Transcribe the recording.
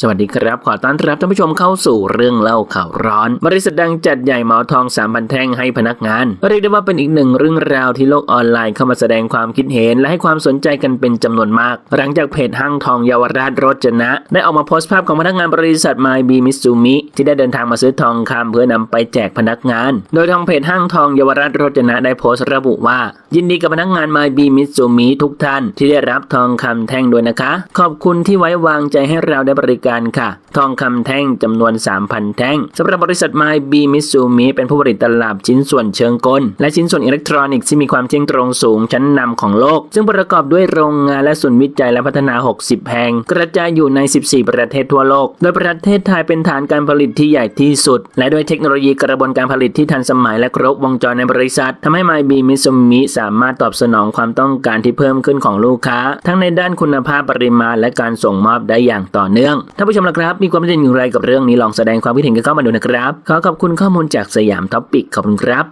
สวัสดีครับ ขอต้อนรับท่านผู้ชมเข้าสู่เรื่องเล่าข่าวร้อน บริษัทดังจัดใหญ่เหมาทองสามพันแท่งให้พนักงาน เรียกได้ว่าเป็นอีกหนึ่งเรื่องราวที่โลกออนไลน์เข้ามาแสดงความคิดเห็นและให้ความสนใจกันเป็นจำนวนมาก หลังจากเพจห้างทองเยาวราชรจนะ ได้ออกมาโพสต์ภาพของพนักงานบริษัทไมบีมิซูมิที่ได้เดินทางมาซื้อทองคำเพื่อนำไปแจกพนักงาน โดยทางเพจห้างทองเยาวราชรจนะได้โพสต์ระบุว่า ยินดีกับพนักงานไมบีมิซูมิทุกท่านที่ได้รับทองคำแท่งด้วยนะคะ ขอบคุณที่ไว้วางใจให้เราได้บริการค่ะ ทองคำแท่งจำนวน 3,000 แท่งสำหรับบริษัทไมบีมิซูมิเป็นผู้ผลิตตลับชิ้นส่วนเชิงกล และชิ้นส่วนอิเล็กทรอนิกส์ที่มีความเที่ยงตรงสูงชั้นนำของโลก ซึ่งประกอบด้วยโรงงานและศูนย์วิจัยและพัฒนา 60 แห่ง กระจายอยู่ใน 14 ประเทศทั่วโลก โดยประเทศไทยเป็นฐานการผลิตที่ใหญ่ที่สุด และด้วยเทคโนโลยีกระบวนการผลิตที่ทันสมัยและครบวงจรในบริษัททำให้ไมบีมิซูมิสามารถตอบสนองความต้องการที่เพิ่มขึ้นของลูกค้า ทั้งในด้านคุณภาพปริมาณและการส่งมอบได้อย่างต่อเนื่องท่านผู้ชมละครับ มีความคิดเห็นอย่างไรกับเรื่องนี้ลองแสดงความคิดเห็นกันเข้ามาดูนะครับ ขอขอบคุณข้อมูลจากสยามท็อปปิกขอบคุณครับ